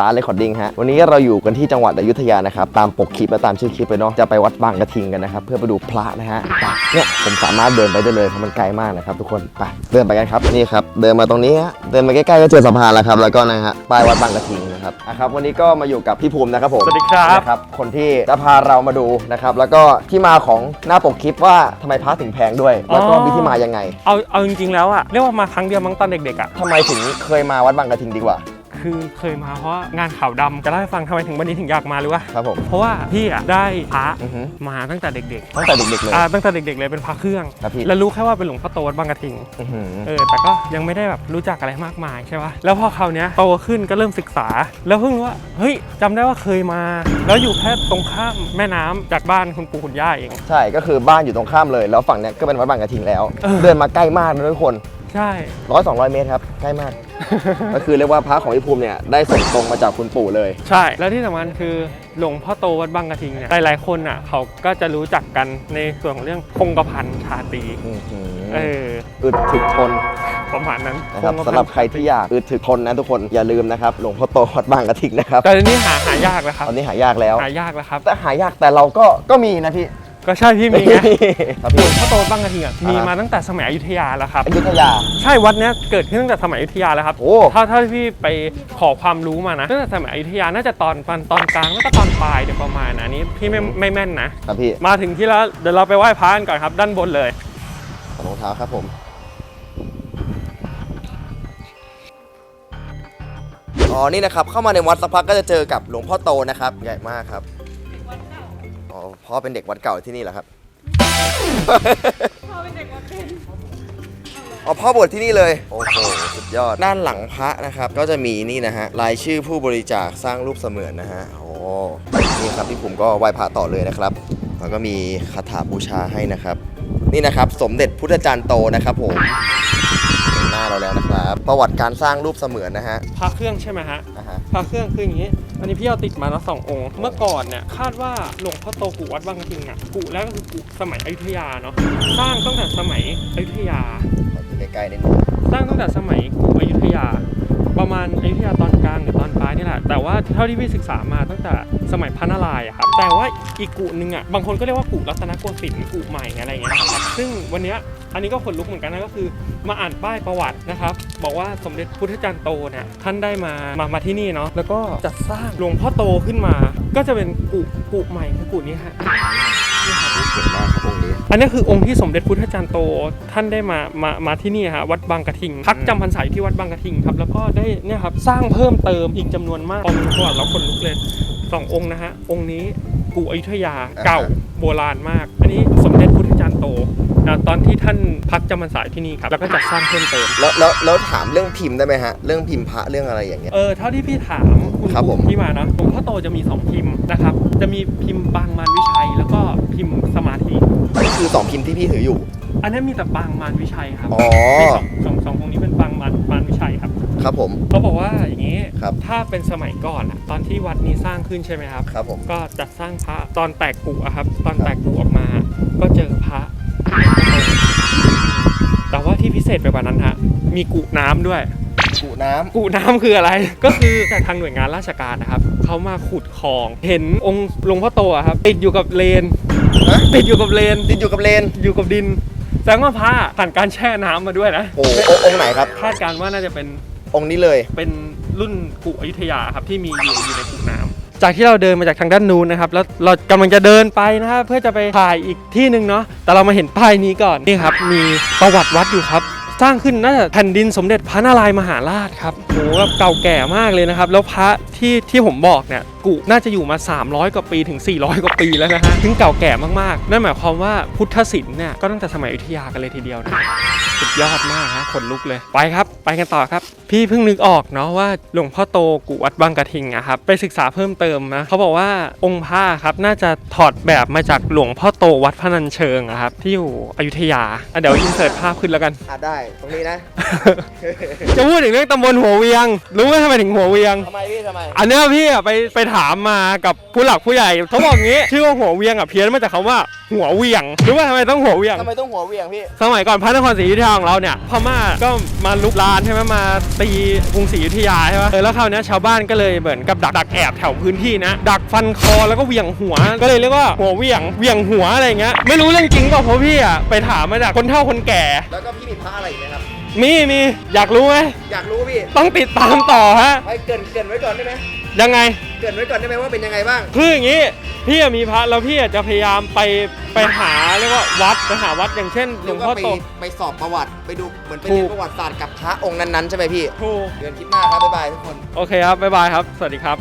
ตาเรคคอร์ดดิ้งฮะ วันนี้เราอยู่กันที่จังหวัดอยุธยานะครับ ตามปกคลิปและตามชื่อคลิปเลยเนาะ จะไปวัดบางกระทิงกันนะครับ เพื่อไปดูพระนะฮะไปเนี่ยผมสามารถเดินไปได้เลยเพราะมันไกลมากนะครับทุกคน ไปเดินไปกันครับ นี่ครับ เดินมาตรงนี้ฮะ เดินมาใกล้ๆก็เจอสะพานแล้วครับ แล้วก็นะฮะ ป้ายวัดบางกระทิงนะครับอะครับ วันนี้ก็มาอยู่กับพี่ภูมินะครับผม สวัสดีครับนะครับ คนที่จะพาเรามาดูนะครับ แล้วก็ที่มาของหน้าปกคลิปว่าทำไมพระถึงแพงด้วย แล้วก็มีที่มายังไง เอา เอาจริงๆแล้วอะเรียกว่ามาครั้งเดียวมั้งตอนเด็กๆอะทำไมถึงเคยมาวัดบางกระทิงดีกว่า คือเคยมาเพราะงานขาวดำจะเล่าให้ฟังทำไมถึงวันนี้ถึงอยากมาหรือว่า ครับผม เพราะว่าพี่อะได้พระอือฮึ มาตั้งแต่เด็กตั้งแต่เด็กๆเลย ๆอ่าตั้งแต่เด็กๆเลยเป็นพระเครื่อง ครับพี่ แล้วรู้แค่ว่าเป็นหลวงพ่อโตวัดบางกระทิง อื้อหือ เออแต่ก็ยังไม่ได้แบบรู้จักอะไรมากมายใช่ปะแล้วพอคราวเนี้ยโตขึ้นก็เริ่มศึกษา แล้วเพิ่งรู้ว่า เฮ้ยจำได้ว่าเคยมา แล้วอยู่แค่ตรงข้ามแม่น้ำจากบ้านคุณปู่คุณย่าเอง ใช่ก็คือบ้านอยู่ตรงข้ามเลย แล้วฝั่งเนี้ยก็เป็นวัดบางกระทิงแล้ว เออ เดินมาใกล้มากนะทุกคน ใช่ ร้อยสองร้อยเมตรครับใกล้มาก ก็คือเรียกว่าพระของพี่ภูมิเนี่ยได้ส่งตรงมาจากคุณปู่เลย ใช่ แล้วที่สำคัญคือหลวงพ่อโตวัดบางกระทิงเนี่ยหลายๆคนอะเขาก็จะรู้จักกันในส่วนของเรื่องคงกระพันชาตรีอื้อหือเอออึดถึกทนประมาณนั้นนะครับงกะพันสำหรับใครที่อยากอึดถึกทนนะทุกคนอย่าลืมนะครับหลวงพ่อโตวัดบางกระทิงนะครับแต่อันนี้หาหายากแล้วครับตอนนี้หายากแล้ว หายากแล้วครับ แต่หายากแต่เราก็ก็มีนะพี่ ก็ใช่พี่มีไงครับหลพี่วงพ่อโตวัดบางกระทิงอะมีอ่าฮะมาตั้งแต่สมัยอยุธยาแล้วครับ อยุธยา ใช่วัดเนี้ยเกิดขึ้นตั้งแต่สมัยอยุธยาแล้วครับโอ้ ถ้าถ้าพี่ไปขอความรู้มานะตั้งแต่สมัยอยุธยาน่าจะตอนตอนตอนกลางแล้วก็ตอนปลายเดี๋ยวประมาณนะอันนี้พี่ไม่ไม่แม่นนะ ครับพี่มาถึงที่แล้วเดี๋ยวเราไปไหว้พระกันก่อนครับ ด้านบนเลยถอดรองเท้าครับผมอ๋อนี่นะครับเข้ามาในวัดสักพักก็จะเจอกับหลวงพ่อโตนะครับใหญ่มากครับอ๋อ พ่อเป็นเด็กวัดเก่าที่นี่เหรอครับ พ่อเป็นเด็กวัดเป็นอ๋อพ่อบวชที่นี่เลย โอ้โหสุดยอด ด้านหลังพระนะครับ ก็จะมีนี่นะฮะรายชื่อผู้บริจาคสร้างรูปเสมือนนะฮะโอ้นี่ครับที่ผมก็ไหว้พระต่อเลยนะครับแล้วก็มีคาถาบูชาให้นะครับ นี่นะครับ สมเด็จพุทธจารย์โตนะครับผมเห็นหน้าเราแล้วนะครับ ประวัติการสร้างรูปเสมือนนะฮะพระเครื่องใช่ไหมฮะอ่าฮะ พระเครื่องคืออย่างนี้ อันนี้พี่เอาติดมาแล้วสององค์ เมื่อก่อนเนี่ยคาดว่าหลวงพ่อโตกุวัดบางกระทิงอะกุแรกก็คือกุสมัยอยุธยาเนาะสร้างตั้งแต่สมัยอยุธยาขอดูใกล้ๆนิดนึงสร้างตั้งแต่สมัยกุอยุธยา ประมาณอยุธยาตอนกลางหรือตอนปลายนี่แหละ แต่ว่าเท่าที่พี่ศึกษามาตั้งแต่สมัยพระนารายณ์อะครับ แต่ว่าอีกกุหนึ่งอะบางคนก็เรียกว่ากุรัตนโกสินทร์กุใหม่อะไรอย่างเงี้ยนะครับซึ่งวันเนี้ยอันนี้ก็ขนลุกเหมือนกันนะก็คือ มาอ่านป้ายประวัตินะครับ บอกว่าสมเด็จพุทธจารย์โตเนี่ยท่านได้มามามาที่นี่เนาะแล้วก็จัดสร้างหลวงพ่อโตขึ้นมา ก็จะเป็นกุกุใหม่คือกุนี้ฮะ นี่ครับเก่งมากครับองค์นี้ อันนี้คือองค์ที่สมเด็จพุทธจารย์โตท่านได้มามามาที่นี่ฮะวัดบางกระทิงพักจำพรรษาอยู่ที่วัดบางกระทิงครับแล้วก็ได้เนี่ยครับสร้างเพิ่มเติมอีกจำนวนมากองค์ประวัติแล้วคนลุกเลยสององค์นะฮะองค์นี้กูอยุธยาเก่าโบราณมาก อันนี้สม อนที่ท่านพักจำพรรษาอยู่ที่นี่ครับแล้วก็จัดสร้างเพิ่มเติมแล้วแล้วแล้วถามเรื่องพิมพ์ได้ไหมฮะ เรื่องพิมพ์พระเรื่องอะไรอย่างเงี้ย เออเท่าที่พี่ถามคุณครับผม ที่มานะหลวงพ่อโตจะมี 2 พิมพ์นะครับ จะมีพิมพ์บางมารวิชัย แล้วก็พิมพ์สมาธิ นี่คือสองพิมพ์ที่พี่ถืออยู่ อันนั้นมีแต่บางมารวิชัยครับอ๋อ มีสองสองสององค์นี้เป็นบางมารมารวิชัยครับ ครับผม เขาบอกว่าอย่างนี้ครับ ถ้าเป็นสมัยก่อนอะตอนที่วัดนี้สร้างขึ้นใช่ไหมครับ ครับผม ก็จัดสร้างพระตอนแตกกุอะครับ ตอนแตกกุออกมา ก็เจอพระ ษไปกว่านั้นฮะ มีกุน้ำด้วย กุน้ำกูน้ำคืออะไร ก็คือจากทางหน่วยงานราชการนะครับ เขามาขุดคลอง เห็นองค์หลวงพ่อโตอะครับ ติดอยู่กับเลนฮะติดอยู่กับเลน ติดอยู่กับเลน อยู่กับดิน แสดงว่าพระผ่านการแช่น้ำมาด้วยนะ โอ้โหองค์องค์ไหนครับ คาดการณ์ว่าน่าจะเป็น องค์นี้เลย เป็นรุ่นกุอยุธยาครับที่มีอยู่อยู่ในกุน้ำจากที่เราเดินมาจากทางด้านนู้นนะครับ แล้วเรากำลังจะเดินไปนะครับเพื่อจะไปถ่ายอีกที่หนึ่งเนาะแต่เรามาเห็นป้ายนี้ก่อนนี่ครับ มีประวัติวัดอยู่ครับ สร้างขึ้นน่าจะแผ่นดินสมเด็จพระนารายมหาราชครับโหแบบเก่าแก่มากเลยนะครับ แล้วพระที่ที่ผมบอกเนี่ยกุน่าจะอยู่มา 300 กว่าปีถึง 400 กว่าปีแล้วนะฮะถึงเก่าแก่มากๆ นั่นหมายความว่าพุทธศิลป์เนี่ยก็ตั้งแต่สมัยอยุธยากันเลยทีเดียวนะ สุดยอดมากฮะขนลุกเลย ไปครับ ไปกันต่อครับ พี่เพิ่งนึกออกเนาะว่าหลวงพ่อโตกุวัดบางกระทิงอะครับ ไปศึกษาเพิ่มเติมนะเขาบอกว่าองค์พระครับน่าจะถอดแบบมาจากหลวงพ่อโตวัดพนัญเชิงอะครับที่อยู่อยุธยาอะเดี๋ยวอินเสิร์ตภาพขึ้นแล้วกัน อะได้ ตรงนี้นะ จะพูดถึงเรื่องตำบลหัวเวียง รู้ไหมทำไมถึงหัวเวียง ทำไมพี่ทำไม อันเนี้ยพี่อะไปไปถามมากับผู้หลักผู้ใหญ่เขาบอกงี้ ชื่อว่าหัวเวียงอะเพี้ยนมาจากคำว่าหัวเหวี่ยงรู้ว่าทำไมต้องหัวเหวี่ยง ทำไมต้องหัวเหวี่ยงพี่ สมัยก่อนพระนครศรีอยุธยาของเราเนี่ยพม่าก็มาลุกลานใช่ไหมมาตีกรุงศรีอยุธยาใช่ไหมเออแล้วคราวเนี้ยชาวบ้านก็เลยเหมือนกับดักดักแอบแถวพื้นที่นะ ดักฟันคอแล้วก็เหวี่ยงหัว ก็เลยเรียกว่าหัวเหวี่ยงเหวี่ยงหัวอะไรอย่างเงี้ยไม่รู้เรื่องจริงเปล่าเพราะพี่อะไปถามมาจากคนเฒ่าคนแก่ แล้วก็พี่มีพระอะไรอีกไหมครับ มีมีอยากรู้ไหมอยากรู้พี่ต้องติดตามต่อฮะไปเกรินเกรินไว้ก่อนได้ไหมยังไง เกรินไว้ก่อนได้ไหมว่าเป็นยังไงบ้าง คืออย่างนี้ พี่อะมีพระแล้วพี่อะจะพยายามไปไปหาเรียกว่าวัดไปหาวัดอย่างเช่นหลเรีวยงกพ่อว่าไปโต ไปสอบประวัติไปดูเหมือนไปถูเรียกนประวัติศาสตร์กับพระองค์นั้นๆใช่ไหมพี่ ถูกเดือนคลิปหน้าครับบ๊ายบายทุกคน โอเคครับ บ๊ายบายครับ สวัสดีครับ